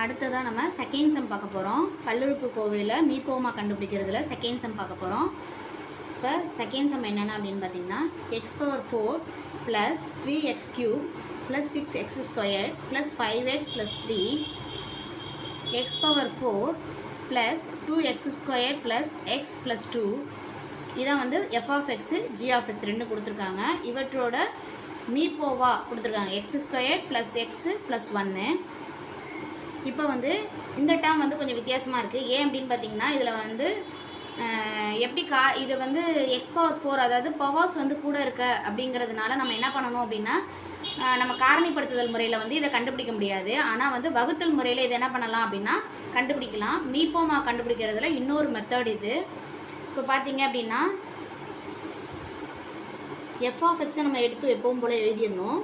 அடுத்ததாக நம்ம second sum பார்க்க போகிறோம் பல்லுறுப்பு கோவையில் மீப்போமா கண்டுபிடிக்கிறதுல செகண்ட் சம் பார்க்க போகிறோம் இப்போ செகண்ட் சம் என்னென்ன அப்படின்னு பார்த்தீங்கன்னா x power four plus three x cube plus six x square plus five x plus three x power four plus two x square plus x plus two இதான் வந்து f of x g of x ரெண்டு கொடுத்துருக்காங்க. இவற்றோட மீப்போவா கொடுத்துருக்காங்க. X square plus x plus ஒன்று இப்போ வந்து இந்த டேர்ம் வந்து கொஞ்சம் வித்தியாசமாக இருக்குது ஏன் அப்படின்னு பார்த்தீங்கன்னா இதில் வந்து எப்படி கா இது வந்து எக்ஸ் பவர் ஃபோர் அதாவது பவர்ஸ் வந்து கூட இருக்க அப்படிங்கிறதுனால நம்ம என்ன பண்ணணும் அப்படின்னா நம்ம காரணிப்படுத்துதல் முறையில் வந்து இதை கண்டுபிடிக்க முடியாது. ஆனால் வந்து வகுத்தல் முறையில் இதை என்ன பண்ணலாம் அப்படின்னா கண்டுபிடிக்கலாம். மீப்போமா கண்டுபிடிக்கிறதுல இன்னொரு மெத்தட் இது. இப்போ பார்த்தீங்க அப்படின்னா எஃப் ஆஃப் எக்ஸை நம்ம எடுத்து எப்பவும் போல் எழுதிடணும்.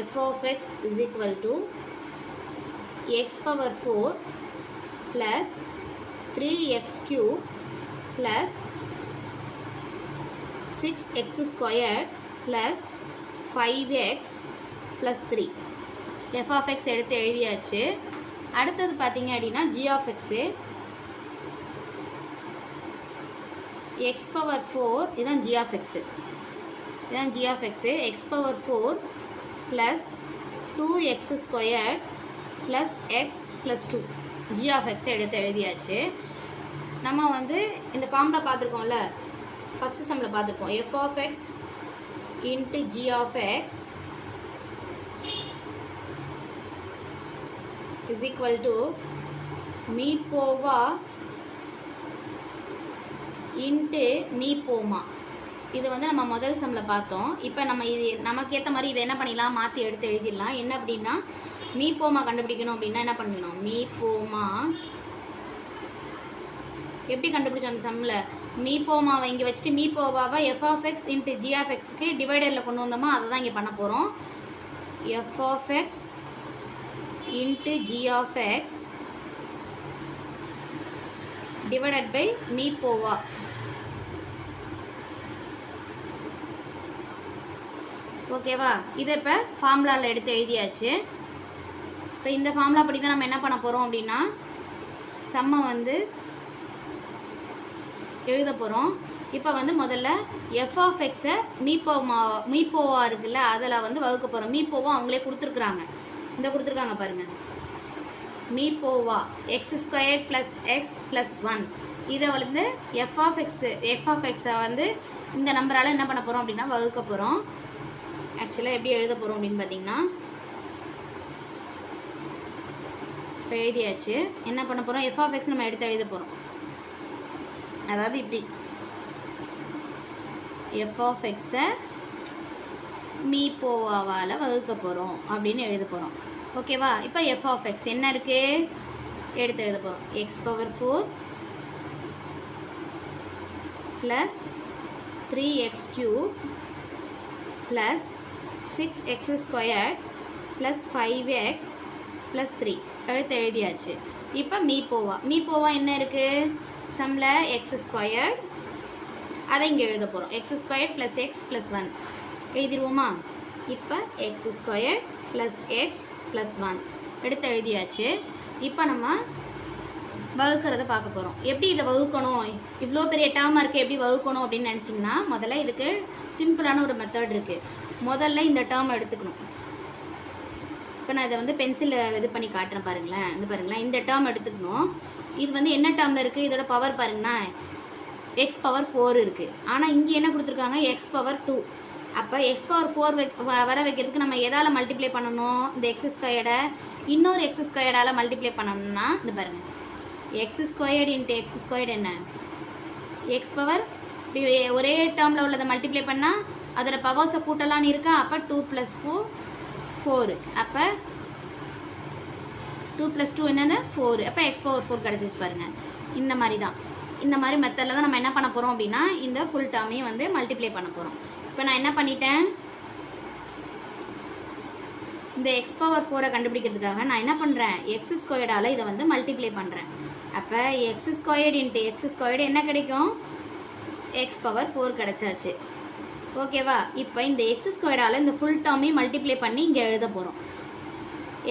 F of x is equal to x power four plus three x cube plus six x square plus five x plus three f of x எடுத்து எழுதியாச்சு. அடுத்தது பார்த்தீங்க அப்படின்னா g of x x power four இதுதான் g of x இதுதான் g of x x power four plus two x square plus x plus two g of எக்ஸை எடுத்து எழுதியாச்சு. நம்ம வந்து இந்த ஃபார்மில் பார்த்துருக்கோம்ல ஃபஸ்ட்டு சம்மில் பார்த்துருக்கோம். F of x into g of x is equal to போவா இன்ட்டு மீப்போமா இது வந்து நம்ம முதல் சம்மில் பார்த்தோம். இப்போ நம்ம இது நமக்கு ஏற்ற மாதிரி இதை என்ன பண்ணிடலாம்? மாற்றி எடுத்து எழுதிடலாம். என்ன அப்படின்னா மீப்போமா கண்டுபிடிக்கணும் அப்படின்னா என்ன பண்ணணும்? மீப்போமா எப்படி கண்டுபிடிச்சோம் அந்த சம்மில் மீப்போமாவை இங்கே வச்சுட்டு மீப்போவாவை f of x into g of டிவைடரில் கொண்டு வந்தோமா? அதை தான் இங்கே பண்ண போகிறோம் f of x into g of x divided by மீப்போவா ஓகேவா? இதை இப்போ ஃபார்முலாவில் எடுத்து எழுதியாச்சு. இப்போ இந்த ஃபார்முலா படி தான் நம்ம என்ன பண்ண போகிறோம் அப்படின்னா செம்மை வந்து எழுத போகிறோம் இப்போ வந்து முதல்ல எஃப் ஆஃப் எக்ஸை மீப்போமா மீப்போவா இருக்குல்ல அதில் வந்து வகுக்க போகிறோம் மீப்போவா அவங்களே கொடுத்துருக்குறாங்க. இந்த கொடுத்துருக்காங்க பாருங்கள் மீப்போவா x square plus x plus one இதை வந்து f of x f of எக்ஸை வந்து இந்த நம்பரால் என்ன பண்ண போகிறோம் அப்படின்னா வகுக்க போகிறோம் ஆக்சுவலாக எப்படி எழுத போகிறோம் அப்படின்னு பார்த்தீங்கன்னா இப்போ எழுதியாச்சு. என்ன பண்ண போகிறோம் எஃப் ஆஃப் எக்ஸ் நம்ம எடுத்து எழுத போகிறோம் அதாவது இப்படி. எஃப் ஆஃப் எக்ஸை மீப்போவாவால் வகுக்க போகிறோம் அப்படின்னு எழுத போகிறோம் ஓகேவா இப்போ எஃப் ஆஃப் எக்ஸ் என்ன இருக்குது எடுத்து எழுத போகிறோம் x power four plus three x cube plus six x square plus five x plus three எடுத்து எழுதியாச்சு. இப்போ மீப்போவா மீப்போவா என்ன இருக்குது சம்மில் எக்ஸ் ஸ்கொயர் அதை இங்கே எழுத போகிறோம் x square plus x plus one எழுதிடுவோமா இப்போ x square plus x plus one எடுத்து எழுதியாச்சு. இப்போ நம்ம வகுக்கிறத பார்க்க போகிறோம் எப்படி இதை வகுக்கணும்? இவ்வளோ பெரிய டேர்மாக இருக்குது எப்படி வகுக்கணும் அப்படின்னு நினச்சிங்கன்னா முதல்ல இதுக்கு சிம்பிளான ஒரு மெத்தட் இருக்குது முதல்ல இந்த டேர்ம் எடுத்துக்கணும். இப்போ நான் இதை வந்து பென்சிலில் இது பண்ணி காட்டுறேன் பாருங்களேன். இது பாருங்களேன். இந்த டேர்ம் எடுத்துக்கணும். இது வந்து என்ன டேர்மில் இருக்குது இதோட பவர் பாருங்கன்னா எக்ஸ் பவர் ஃபோர் இருக்குது ஆனால் இங்கே என்ன கொடுத்துருக்காங்க? எக்ஸ் பவர் டூ அப்போ எக்ஸ் பவர் ஃபோர் வர வைக்கிறதுக்கு நம்ம எதால் மல்டிப்ளை பண்ணணும்? இந்த எக்ஸ் ஸ்கொயர்டை இன்னொரு எக்ஸ் ஸ்கொயர்டால் மல்டிப்ளை பண்ணணும்னா இந்த பாருங்கள் x squared into x squared என்ன? எக்ஸ் பவர் இப்படி ஒரே டேர்மில் உள்ளதை மல்டிப்ளை பண்ணால் அதில் பவர்ஸை கூட்டலான்னு இருக்கா? அப்போ டூ ப்ளஸ் ஃபோர் ஃபோரு அப்போ டூ ப்ளஸ் டூ என்னென்னு ஃபோர் அப்போ எக்ஸ் பவர் ஃபோர் கிடச்சிச்சு பாருங்கள் இந்த மாதிரி தான். இந்த மாதிரி மெத்தடில் தான் நம்ம என்ன பண்ண போகிறோம் அப்படின்னா இந்த ஃபுல் டேர்மையும் வந்து மல்டிப்ளை பண்ண போகிறோம் இப்போ நான் என்ன பண்ணிட்டேன்? இந்த எக்ஸ் பவர் ஃபோரை கண்டுபிடிக்கிறதுக்காக நான் என்ன பண்ணுறேன் எக்ஸ் ஸ்கொயர்டால் இதை வந்து மல்டிப்ளை பண்ணுறேன் அப்போ x squared into x squared என்ன கிடைக்கும்? எக்ஸ் பவர் ஃபோர் கிடச்சாச்சு. ஓகேவா? இப்போ இந்த எக்ஸ் ஸ்கொயர்டால் இந்த ஃபுல் டேர்மையும் மல்டிப்ளை பண்ணி இங்கே எழுத போகிறோம்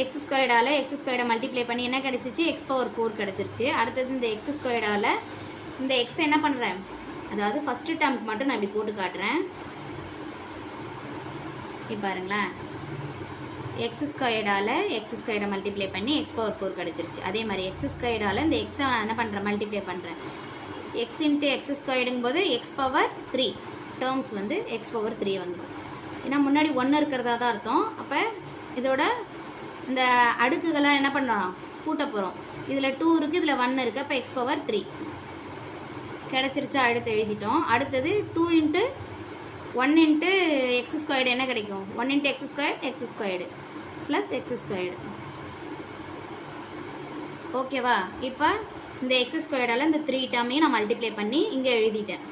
எக்ஸ் ஸ்கொயர்டால் எக்ஸ் ஸ்கொயர்டை மல்டிப்ளை பண்ணி என்ன கிடச்சிச்சு? எக்ஸ் பவர் ஃபோர் கிடச்சிருச்சு. அடுத்தது இந்த எக்ஸ் ஸ்கொயர்டால் இந்த எக்ஸ் என்ன பண்ணுறேன் அதாவது ஃபஸ்ட்டு டேர்ம்க்கு மட்டும் நான் இப்படி போட்டு காட்டுறேன். இப்போ பாருங்களேன். எக்ஸ் ஸ்கொயர்டால் எக்ஸ் ஸ்கொயர்டை மல்டிப்ளை பண்ணி எக்ஸ் பவர் ஃபோர் கிடச்சிருச்சு. அதே மாதிரி எக்ஸ் ஸ்கொயர்டால் இந்த எக்ஸை நான் என்ன பண்ணுறேன் மல்டிப்ளை பண்ணுறேன் எக்ஸ் இன்ட்டு எக்ஸ் ஸ்கொயர்டுங்கும் போது எக்ஸ் பவர் த்ரீ டேர்ம்ஸ் வந்து எக்ஸ் பவர் த்ரீ வந்துடும் ஏன்னா முன்னாடி ஒன்று இருக்கிறதா தான் அர்த்தம். அப்போ இதோட இந்த அடுக்குகளை என்ன பண்ணுறோம் கூட்ட போகிறோம் இதில் டூ இருக்குது இதில் ஒன்று இருக்குது அப்போ எக்ஸ் பவர் த்ரீ கிடச்சிருச்சா? அடுத்து எழுதிட்டோம். அடுத்தது two into one into x squared என்ன கிடைக்கும்? One into x squared x squared plus x squared ஓகேவா இப்போ இந்த எக்ஸ் ஸ்கொயர்டால் இந்த த்ரீ டேர்மையும் நான் மல்டிப்ளை பண்ணி இங்கே எழுதிட்டேன்.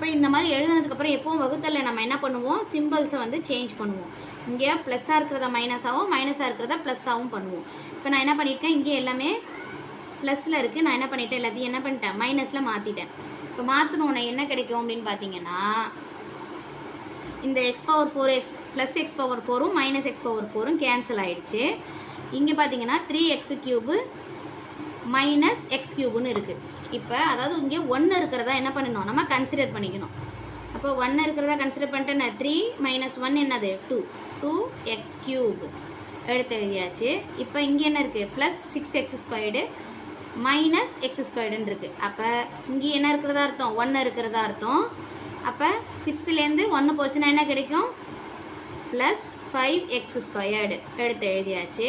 இப்போ இந்த மாதிரி எழுதுனதுக்கப்புறம் எப்போவும் வகுத்தலில் நம்ம என்ன பண்ணுவோம்? சிம்பிள்ஸை வந்து சேஞ்ச் பண்ணுவோம். இங்கே ப்ளஸ்ஸாக இருக்கிறத மைனஸாகவும் மைனஸாக இருக்கிறத ப்ளஸ்ஸாகவும் பண்ணுவோம். இப்போ நான் என்ன பண்ணியிருக்கேன் இங்கே எல்லாமே ப்ளஸில் இருக்குது நான் என்ன பண்ணிட்டேன்? எல்லாத்தையும் என்ன பண்ணிட்டேன்? மைனஸில் மாற்றிட்டேன் இப்போ மாற்றினோன்னே என்ன கிடைக்கும் அப்படின்னு பார்த்தீங்கன்னா இந்த x power four x plus x power ஃபோரும் minus x power ஃபோரும் கேன்சல் ஆகிடுச்சு இங்கே பார்த்தீங்கன்னா three x cube minus x கியூப்னு இருக்குது இப்போ அதாவது இங்கே ஒன்று இருக்கிறதா என்ன பண்ணணும்? நம்ம கன்சிடர் பண்ணிக்கணும். அப்போ ஒன்று இருக்கிறதா கன்சிடர் பண்ணிட்டு என்ன? த்ரீ மைனஸ் ஒன் என்னது? டூ டூ எக்ஸ் கியூப் எடுத்து எழுதியாச்சு. இப்போ இங்கே என்ன இருக்குது plus six x squared minus x ஸ்கொயர்டுன்னு இருக்குது அப்போ இங்கே என்ன இருக்கிறதா அர்த்தம்? ஒன்று இருக்கிறதா அர்த்தம். அப்போ சிக்ஸ்லேருந்து ஒன்று போச்சுன்னா என்ன கிடைக்கும்? ப்ளஸ் ஃபைவ் எக்ஸ் ஸ்கொயர்டு எடுத்து எழுதியாச்சு.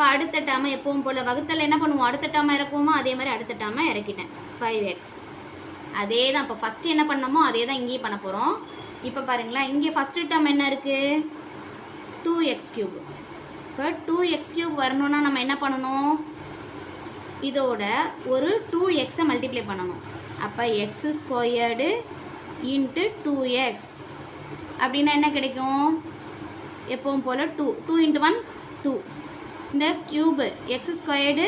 இப்போ அடுத்த டேர்மை எப்பவும் போல் வகுத்தல் என்ன பண்ணுவோம்? அடுத்த டேர்மை இறக்குவோமோ? அதே மாதிரி அடுத்த டேர்மை இறக்கிட்டேன். ஃபைவ் எக்ஸ் அதே தான் இப்போ ஃபஸ்ட்டு என்ன பண்ணமோ அதே தான் இங்கேயும் பண்ண போகிறோம் இப்போ பாருங்களேன் இங்கே ஃபஸ்ட்டு டேர்ம் என்ன இருக்குது டூ எக்ஸ் கியூப் இப்போ டூ எக்ஸ் கியூப் வரணுன்னா நம்ம என்ன பண்ணணும்? இதோட ஒரு டூ எக்ஸை மல்டிப்ளை பண்ணணும். அப்போ x squared into two x அப்படின்னா என்ன கிடைக்கும்? எப்பவும் போல் two two into one two இந்த cube x squared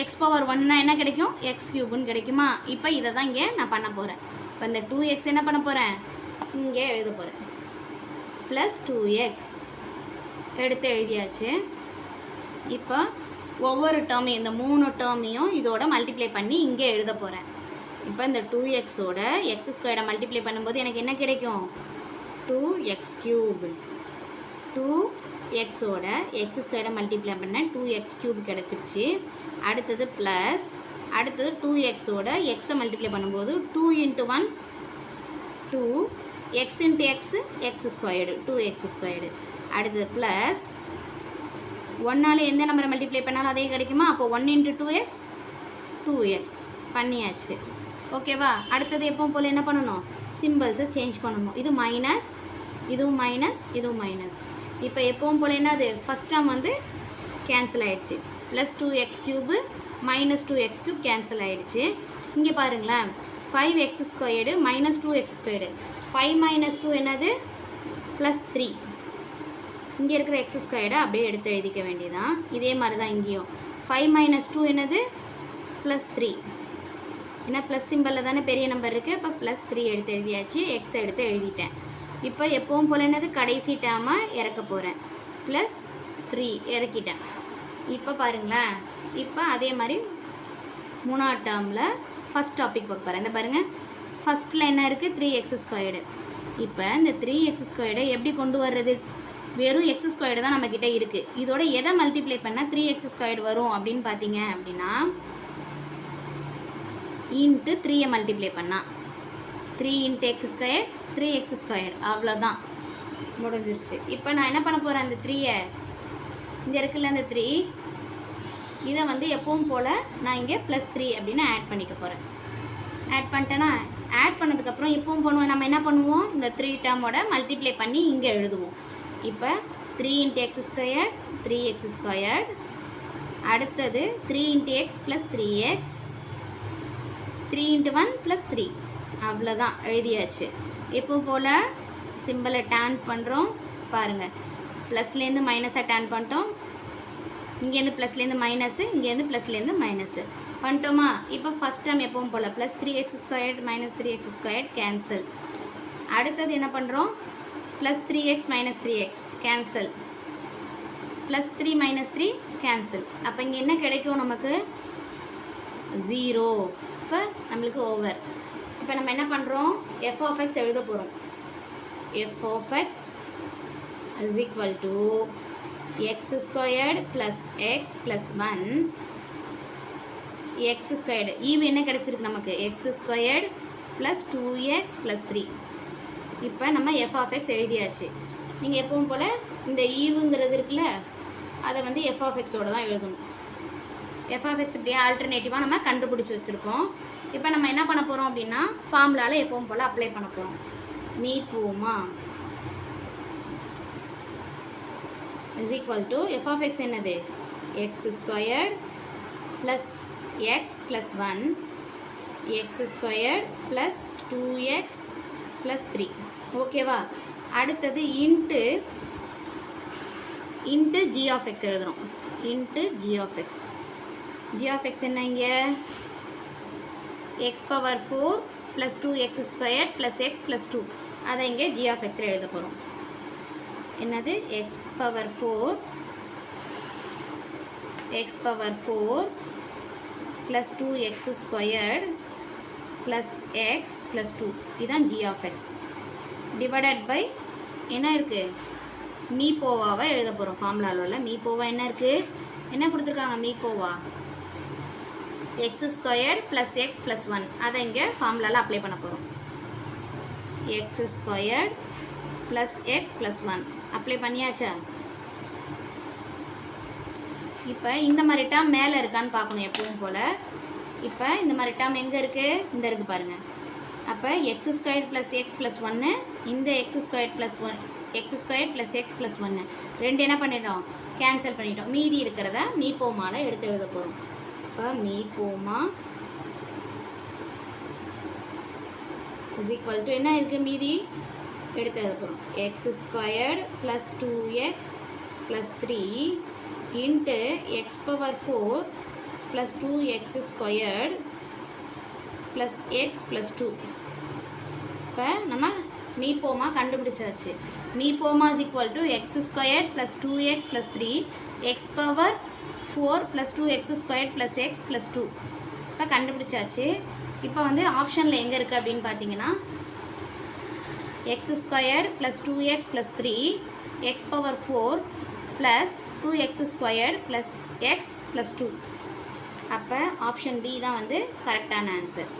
x power ஒன்னா என்ன கிடைக்கும்? எக்ஸ் க்யூபுன்னு கிடைக்குமா? இப்போ இதை தான் இங்கே நான் பண்ண போகிறேன் இப்போ இந்த டூ எக்ஸ் என்ன பண்ண போகிறேன் இங்கே எழுத போகிறேன் ப்ளஸ் டூ எக்ஸ் எடுத்து எழுதியாச்சு. இப்போ ஒவ்வொரு டேர்மையும் இந்த மூணு டேர்மையும் இதோட மல்டிப்ளை பண்ணி இங்கே எழுத போகிறேன் இப்போ இந்த டூ எக்ஸோட எக்ஸ் ஸ்கொயர்டை மல்டிப்ளை பண்ணும்போது எனக்கு என்ன கிடைக்கும்? டூ எக்ஸ் கியூபு டூ எக்ஸோட எக்ஸ் ஸ்கொயரை மல்டிப்ளை பண்ணேன் டூ எக்ஸ் க்யூப் கிடச்சிருச்சு. அடுத்தது ப்ளஸ் அடுத்தது டூ எக்ஸோட எக்ஸை மல்டிப்ளை பண்ணும்போது two into one two x into x x squared two x squared அடுத்தது ப்ளஸ் ஒன்னால் எந்த நம்பரை மல்டிப்ளை பண்ணாலும் அதே கிடைக்குமா? அப்போ one into two x two x பண்ணியாச்சு. ஓகேவா அடுத்தது எப்பவும் போல் என்ன பண்ணணும்? சிம்பிள்ஸை சேஞ்ச் பண்ணணும். இது மைனஸ் இதுவும் மைனஸ் இதுவும் மைனஸ் இப்போ எப்பவும் போல் என்னது ஃபஸ்ட் டேர்ம் வந்து கேன்சல் ஆகிடுச்சு plus two x cube minus two x cube cancel ஆகிடுச்சு இங்கே பாருங்களேன். Five x squared minus two x squared five minus two என்னது? ப்ளஸ் த்ரீ இங்கே இருக்கிற எக்ஸ் ஸ்கொயர்டை அப்படியே எடுத்து எழுதிக்க வேண்டியதான் இதே மாதிரி தான் இங்கேயும். ஃபைவ் மைனஸ் டூ என்னது? ப்ளஸ் த்ரீ ஏன்னா ப்ளஸ் சிம்பிளில் தானே பெரிய நம்பர் இருக்குது இப்போ ப்ளஸ் த்ரீ எடுத்து எழுதியாச்சு. எக்ஸ் எடுத்து எழுதிட்டேன். இப்போ எப்பவும் போல் என்னது? கடைசி டேர்மாக இறக்க போகிறேன் ப்ளஸ் த்ரீ இறக்கிட்டேன். இப்போ பாருங்களேன். இப்போ அதே மாதிரி மூணாவது டேர்மில் ஃபஸ்ட் டாபிக் பார்க்க போகிறேன் இந்த பாருங்கள் ஃபஸ்ட்டில் என்ன இருக்குது த்ரீ எக்ஸ் ஸ்கொயர்டு இப்போ இந்த த்ரீ எக்ஸ் ஸ்கொயர்டை எப்படி கொண்டு வர்றது? வெறும் எக்ஸ் ஸ்கொயர்டு தான் நம்மக்கிட்ட இருக்குது இதோட எதை மல்டிப்ளை பண்ணால் த்ரீ எக்ஸ் ஸ்கொயர்டு வரும் அப்படின்னு பார்த்தீங்க அப்படின்னா இன்ட்டு த்ரீயை மல்டிப்ளை பண்ணால் three into x square three x square அவ்வளோதான் முடிஞ்சிருச்சு. இப்போ நான் என்ன பண்ண போகிறேன் அந்த த்ரீயை இங்கே இருக்குல்ல அந்த த்ரீ இதை வந்து எப்பவும் போல் நான் இங்கே ப்ளஸ் த்ரீ அப்படின்னு ஆட் பண்ணிக்க போகிறேன் ஆட் பண்ணிட்டேன்னா ஆட் பண்ணதுக்கப்புறம் இப்பவும் பண்ணுவோம். நம்ம என்ன பண்ணுவோம்? இந்த த்ரீ டேர்மோட மல்டிப்ளை பண்ணி இங்கே எழுதுவோம். இப்போ three into x square three x squared அடுத்தது three into x plus three x three into one plus three அவ்வளோதான் எழுதியாச்சு. இப்போ போல் சிம்பிளை டேன் பண்ணுறோம் பாருங்கள் ப்ளஸ்லேருந்து மைனஸை டேன் பண்ணிட்டோம். இங்கேருந்து ப்ளஸ்லேருந்து மைனஸு இங்கேருந்து ப்ளஸ்லேருந்து மைனஸு பண்ணிட்டோமா? இப்போ ஃபஸ்ட் டைம் எப்பவும் போல் plus three x squared minus three x squared cancel அடுத்தது என்ன பண்ணுறோம் plus three x minus three x cancel plus three minus three cancel அப்போ இங்கே என்ன கிடைக்கும் நமக்கு? ஜீரோ இப்போ நம்மளுக்கு ஓவர் இப்போ நம்ம என்ன பண்ணுறோம் எஃப் ஆஃப் எக்ஸ் எழுத போகிறோம் f of x is equal to x squared plus x plus one x squared ஈவு என்ன கிடச்சிருக்கு நமக்கு? X squared plus two x plus three இப்போ நம்ம எஃப் ஆஃப் எக்ஸ் எழுதியாச்சு. நீங்கள் எப்பவும் போல் இந்த e ஈவுங்கிறது இருக்குல்ல அதை வந்து எஃப் ஆஃப் எக்ஸோடு தான் எழுதணும். எஃப் ஆஃப் எக்ஸ் இப்படியே ஆல்டர்னேட்டிவாக நம்ம கண்டுபிடிச்சி வச்சுருக்கோம். இப்போ நம்ம என்ன பண்ண போகிறோம் அப்படின்னா ஃபார்முலாவில் எப்பவும் போல் அப்ளை பண்ண போகிறோம் மீ பூமா is equal to f of x என்னது? X squared plus x plus one x squared plus two x plus three ஓகேவா அடுத்தது into into g of x எழுதுகிறோம் into g of x g of x என்ன இங்கே? X power four plus two x square plus x plus two அதை இங்கே g of எக்ஸில் எழுத போகிறோம் என்னது? X power four x power four plus two x squared plus x plus two இதுதான் g of x divided by என்ன இருக்குது மீபோவாவை எழுத போகிறோம் ஃபார்முலாவில் உள்ள. மீபோவா என்ன இருக்குது என்ன கொடுத்துருக்காங்க? மீபோவா x square plus x plus one அதை இங்கே ஃபார்முலாவில் அப்ளை பண்ண போகிறோம் x squared plus x plus one apply பண்ணியாச்சா? இப்போ இந்த மாதிரி டேம் மேலே இருக்கான்னு பார்க்கணும் எப்பவும் போல். இப்போ இந்த மாதிரி டேம் எங்கே இருக்குது இந்த இருக்குது பாருங்கள் அப்போ x square plus x plus ஒன்று இந்த x square plus one x square plus x plus ஒன்று ரெண்டு என்ன பண்ணிட்டோம்? கேன்சல் பண்ணிட்டோம். மீதி இருக்கிறத மீ போமால எடுத்து எழுத போகிறோம் அப்போ மீ போமா? இஸ் ஈக்குவல் டு என்ன இருக்குது மீதி? எடுத்து எழுத போகிறோம் x squared plus two x plus three into x power four plus two x squared plus x plus two இப்போ நம்ம மீபோமா கண்டுபிடிச்சாச்சு. மீபோமா is equal to x square plus two x plus three x power four plus two x square plus x plus two இப்போ கண்டுபிடிச்சாச்சு. இப்போ வந்து ஆப்ஷனில் எங்கே இருக்குது அப்படின்னு பார்த்தீங்கன்னா x square plus two x plus three x power four plus two x square plus x plus two அப்போ ஆப்ஷன் பி தான் வந்து கரெக்டான ஆன்சர்